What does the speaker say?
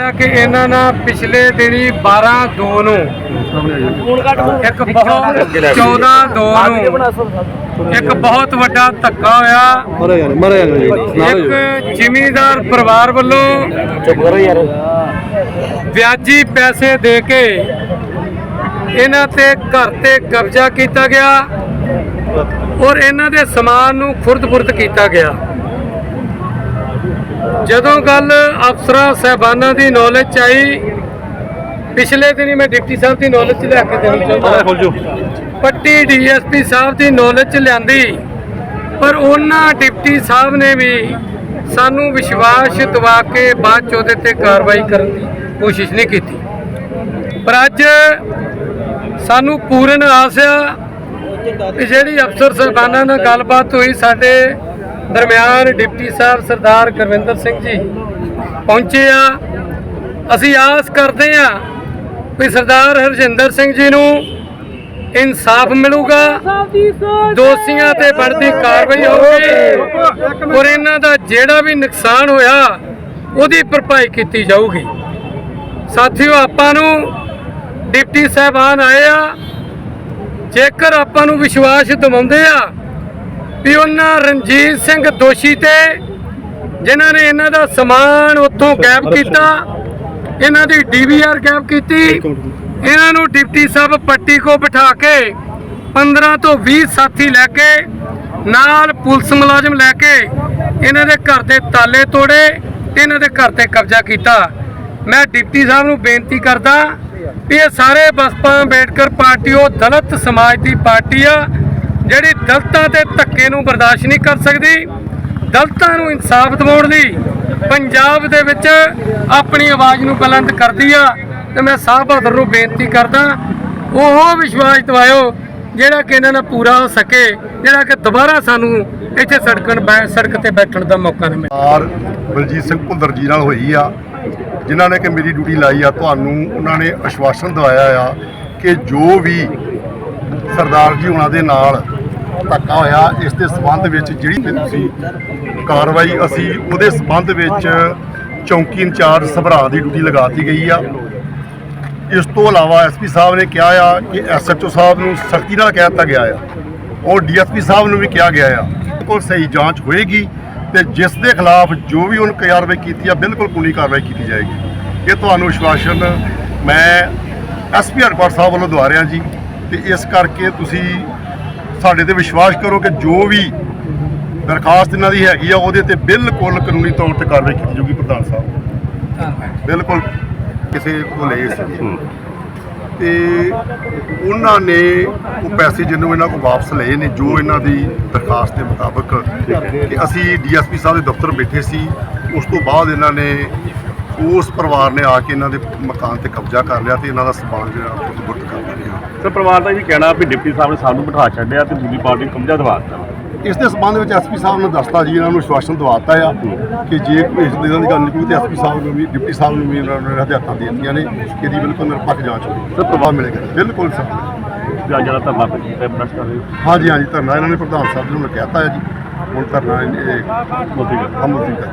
ਆ ਕਿ ਇਹਨਾਂ ਨਾਲ ਪਿਛਲੇ ਦਿਨੀ 12 2 ਨੂੰ ਇੱਕ ਬਹੁਤ 14 2 ਨੂੰ ਇੱਕ ਬਹੁਤ ਵੱਡਾ ਧੱਕਾ ਹੋਇਆ ਮਰਾ ਯਾਰ ਮਰਾ ਯਾਰ ਜੀ ਨਾਲ ਹੋ ਜਾਓ। ਇੱਕ ਜ਼ਿਮੀਂਦਾਰ ਪਰਿਵਾਰ ਵੱਲੋਂ ਵਿਆਜੀ ਪੈਸੇ ਦੇ ਕੇ ਇਹਨਾਂ ਤੇ ਘਰ ਤੇ ਕਬਜ਼ਾ ਕੀਤਾ ਗਿਆ ਔਰ ਇਹਨਾਂ ਦੇ ਸਮਾਨ ਨੂੰ ਖੁਰਦ-ਬੁਰਦ ਕੀਤਾ ਗਿਆ ਜਦੋਂ ਗੱਲ ਅਫਸਰਾਂ ਸਹਿਬਾਨਾਂ ਦੀ ਨੌਲੇਜ 'ਚ ਆਈ ਪਿਛਲੇ ਦਿਨੀ ਮੈਂ ਡਿਪਟੀ ਸਾਹਿਬ ਦੀ ਨੌਲੇਜ 'ਚ ਲੈ ਕੇ ਦੇਣੀ ਚਾਹੁੰਦਾ ਪੱਟੀ ਡੀਐਸਪੀ ਸਾਹਿਬ ਦੀ ਨੌਲੇਜ 'ਚ ਲਿਆਂਦੀ ਪਰ ਉਹਨਾਂ ਡਿਪਟੀ ਸਾਹਿਬ ਨੇ ਵੀ ਸਾਨੂੰ ਵਿਸ਼ਵਾਸ ਦਿਵਾ ਕੇ ਬਾਅਦ 'ਚ ਉਹਦੇ ਤੇ ਕਾਰਵਾਈ ਕਰਨ ਦੀ ਕੋਸ਼ਿਸ਼ ਨਹੀਂ ਕੀਤੀ। ਪਰ ਅੱਜ ਸਾਨੂੰ ਪੂਰਨ ਆਸ ਆ ਕਿ ਜਿਹੜੀ ਅਫਸਰ ਸਾਹਿਬਾਨਾਂ ਨਾਲ ਗੱਲਬਾਤ ਹੋਈ ਸਾਡੇ ਦਰਮਿਆਨ ਡਿਪਟੀ ਸਾਹਿਬ ਸਰਦਾਰ ਗੁਰਵਿੰਦਰ ਸਿੰਘ ਜੀ ਪਹੁੰਚੇ ਆ। ਅਸੀਂ ਆਸ ਕਰਦੇ ਆ ਵੀ ਸਰਦਾਰ ਹਰਜਿੰਦਰ ਸਿੰਘ ਜੀ ਨੂੰ ਇਨਸਾਫ ਮਿਲੂਗਾ। ਦੋਸ਼ੀਆਂ ਤੇ ਬਣਦੀ ਕਾਰਵਾਈ ਹੋਊਗੀ ਔਰ ਇਹਨਾਂ ਦਾ ਜਿਹੜਾ ਵੀ ਨੁਕਸਾਨ ਹੋਇਆ, ਉਹਦੀ ਭਰਪਾਈ ਕੀਤੀ ਜਾਊਗੀ। ਸਾਥੀਓ, ਆਪਾਂ ਨੂੰ ਡਿਪਟੀ ਸਾਹਿਬਾਨ ਆਏ ਆ। ਜੇਕਰ ਆਪਾਂ ਨੂੰ ਵਿਸ਼ਵਾਸ ਦਿਵਾਉਂਦੇ ਆ ਵੀ ਉਹਨਾਂ ਰਣਜੀਤ ਸਿੰਘ ਦੋਸ਼ੀ ਤੇ ਜਿਨ੍ਹਾਂ ਨੇ ਇਹਨਾਂ ਦਾ ਸਮਾਨ ਉੱਥੋਂ ਗਾਇਬ ਕੀਤਾ ਇਹਨਾਂ ਦੀ ਡੀਵੀਆਰ ਗਾਇਬ ਕੀਤੀ ਇਹਨਾਂ ਨੂੰ ਡਿਪਟੀ ਸਾਹਿਬ ਪੱਟੀ ਕੋ ਬਿਠਾ ਕੇ 15 ਤੋਂ 20 ਸਾਥੀ ਲੈ ਕੇ ਨਾਲ ਪੁਲਿਸ ਮੁਲਾਜ਼ਮ ਲੈ ਕੇ ਇਹਨਾਂ ਦੇ ਘਰ ਦੇ ਤਾਲੇ ਤੋੜੇ ਤੇ ਇਹਨਾਂ ਦੇ ਘਰ ਤੇ ਕਬਜ਼ਾ ਕੀਤਾ। ਮੈਂ ਡਿਪਟੀ ਸਾਹਿਬ ਨੂੰ ਬੇਨਤੀ ਕਰਦਾ ਵੀ ਇਹ ਸਾਰੇ ਬਸਪਾ ਅੰਬੇਡਕਰ ਪਾਰਟੀ ਉਹ ਦਲਿਤ ਸਮਾਜ ਦੀ ਪਾਰਟੀ ਆ ਜਿਹੜੀ ਦਲਤਾਂ ਤੇ ਧੱਕੇ ਨੂੰ ਬਰਦਾਸ਼ਤ ਨਹੀਂ ਕਰ ਸਕਦੀ, ਦਲਤਾਂ ਨੂੰ ਇਨਸਾਫ ਦਿਵਾਉਣ ਲਈ ਪੰਜਾਬ ਦੇ ਵਿੱਚ ਆਪਣੀ ਆਵਾਜ਼ ਨੂੰ ਬੁਲੰਦ ਕਰਦੀ ਆ ਤੇ ਮੈਂ ਸਾਹ ਬਹਾਦਰ ਨੂੰ ਬੇਨਤੀ ਕਰਦਾ, ਉਹ ਵਿਸ਼ਵਾਸ ਦਿਵਾਇਓ ਜਿਹੜਾ ਕਿ ਇਹਨਾਂ ਨਾਲ ਪੂਰਾ ਹੋ ਸਕੇ, ਜਿਹੜਾ ਕਿ ਦੁਬਾਰਾ ਸਾਨੂੰ ਇੱਥੇ ਸੜਕਣ ਸੜਕ ਤੇ ਬੈਠਣ ਦਾ ਮੌਕਾ ਨਾ ਮਿਲੇ। ਆਰ ਬਲਜੀਤ ਸਿੰਘ ਭੁੰਦਰ ਜੀ ਨਾਲ ਹੋਈ ਆ, ਜਿਨ੍ਹਾਂ ਨੇ ਕਿ ਮੇਰੀ ਡਿਊਟੀ ਲਾਈ ਆ, ਤੁਹਾਨੂੰ ਉਹਨਾਂ ਨੇ ਅਸ਼ਵਾਸਨ ਦਵਾਇਆ ਆ ਕਿ ਜੋ ਵੀ ਸਰਦਾਰ ਜੀ ਉਹਨਾਂ ਦੇ ਨਾਲ ਧੱਕਾ ਹੋਇਆ, ਇਸ ਦੇ ਸਬੰਧ ਵਿੱਚ ਜਿਹੜੀ ਤੇ ਤੁਸੀਂ ਕਾਰਵਾਈ, ਅਸੀਂ ਉਹਦੇ ਸਬੰਧ ਵਿੱਚ ਚੌਂਕੀ ਇੰਚਾਰਜ ਸਭਰਾ ਦੀ ਡਿਊਟੀ ਲਗਾਤੀ ਗਈ ਆ। ਇਸ ਤੋਂ ਇਲਾਵਾ ਐਸਪੀ ਸਾਹਿਬ ਨੇ ਕਿਹਾ ਆ ਕਿ ਐਸਐਚਓ ਸਾਹਿਬ ਨੂੰ ਸਖਤੀ ਨਾਲ ਕਹਿ ਦਿੱਤਾ ਗਿਆ ਆ। ਔਰ ਡੀਐਸਪੀ ਸਾਹਿਬ ਨੂੰ ਵੀ ਕਿਹਾ ਗਿਆ ਆ, ਬਿਲਕੁਲ ਸਹੀ ਜਾਂਚ ਹੋਏਗੀ ਤੇ ਜਿਸ ਦੇ ਖਿਲਾਫ ਜੋ ਵੀ ਉਹਨ ਕਾਰਵਾਈ ਕੀਤੀ ਆ, ਬਿਲਕੁਲ ਕਾਨੂੰਨੀ ਕਾਰਵਾਈ ਕੀਤੀ ਜਾਏਗੀ। ਇਹ ਤੁਹਾਨੂੰ ਵਿਸ਼ਵਾਸਨ ਮੈਂ ਐਸਪੀ ਹਰਪਾਲ ਸਾਹਿਬ ਵੱਲੋਂ ਦਵਾ ਰਿਹਾ ਜੀ, ਤੇ ਇਸ ਕਰਕੇ ਤੁਸੀਂ ਸਾਡੇ ਤੇ ਵਿਸ਼ਵਾਸ ਕਰੋ ਕਿ ਜੋ ਵੀ ਦਰਖਾਸਤ ਇਹਨਾਂ ਦੀ ਹੈਗੀ ਆ ਉਹਦੇ ਤੇ ਬਿਲਕੁਲ ਕਾਨੂੰਨੀ ਤੌਰ ਤੇ ਕਾਰਵਾਈ ਕੀਤੀ ਜਾਊਗੀ ਪ੍ਰਧਾਨ ਸਾਹਿਬ। ਬਿਲਕੁਲ ਕਿਸੇ ਕੋਲ ਲਏ ਸੀ ਤੇ ਉਹਨਾਂ ਨੇ ਉਹ ਪੈਸੇ ਜਿਹਨੂੰ ਇਹਨਾਂ ਕੋਲ ਵਾਪਸ ਲਏ ਨੇ ਜੋ ਇਹਨਾਂ ਦੀ ਦਰਖਾਸਤ ਦੇ ਮੁਤਾਬਕ ਕਿ ਅਸੀਂ ਡੀਐਸਪੀ ਸਾਹਿਬ ਦੇ ਦਫ਼ਤਰ ਬੈਠੇ ਸੀ ਉਸ ਤੋਂ ਬਾਅਦ ਇਹਨਾਂ ਨੇ ਉਸ ਪਰਿਵਾਰ ਨੇ ਆ ਕੇ ਇਹਨਾਂ ਦੇ ਮਕਾਨ ਤੇ ਕਬਜ਼ਾ ਕਰ ਲਿਆ ਤੇ ਇਹਨਾਂ ਦਾ ਸਮਾਨ ਜਿਹੜਾ ਗੁਰਤ ਕਰ ਲਿਆ। ਸਰ ਪਰਿਵਾਰ ਦਾ ਜੀ ਕਹਿਣਾ ਵੀ ਡਿਪਟੀ ਸਾਹਿਬ ਨੇ ਸਾਨੂੰ ਬਿਠਾ ਛੱਡਿਆ ਤੇ ਦੂਜੀ ਪਾਰਟੀ ਨੂੰ ਕਬਜ਼ਾ ਦਵਾ ਦਿੱਤਾ। ਇਸ ਦੇ ਸਬੰਧ ਵਿੱਚ ਐਸਪੀ ਸਾਹਿਬ ਨੇ ਦੱਸਤਾ ਜੀ ਇਹਨਾਂ ਨੂੰ ਵਿਸ਼ਵਾਸਨ ਦਵਾਤਾ ਆ ਕਿ ਜੇ ਕੋਈ ਇਸ ਦਿਨਾਂ ਦੀ ਗੱਲ ਨਿਕਲੂ ਤੇ ਐਸਪੀ ਸਾਹਿਬ ਨੂੰ ਵੀ ਡਿਪਟੀ ਸਾਹਿਬ ਨੂੰ ਵੀ ਇਹਨਾਂ ਨੇ ਹਦਾਇਤਾਂ ਦੇ ਦਿੱਤੀਆਂ ਨੇ ਕਿ ਇਹਦੀ ਬਿਲਕੁਲ ਨਿਰਪੱਖ ਜਾਂਚ ਹੋਵੇ ਸਰ ਪ੍ਰਭਾਵ ਮਿਲੇਗਾ ਬਿਲਕੁਲ ਸਰ। ਜਿਹੜਾ ਧਰਨਾ ਤੇ ਪ੍ਰੈਸ ਕਰ ਰਹੇ ਹੋ ਹਾਂਜੀ ਹਾਂਜੀ ਧਰਨਾ ਇਹਨਾਂ ਨੇ ਪ੍ਰਧਾਨ ਸਾਹਿਬ ਨੂੰ ਕਹਿਤਾ ਹੈ ਜੀ। ਹੁਣ ਧਰਨਾ ਇਹ ਮੋਦੀ ਹਮ ਉਸੇ ਕਰ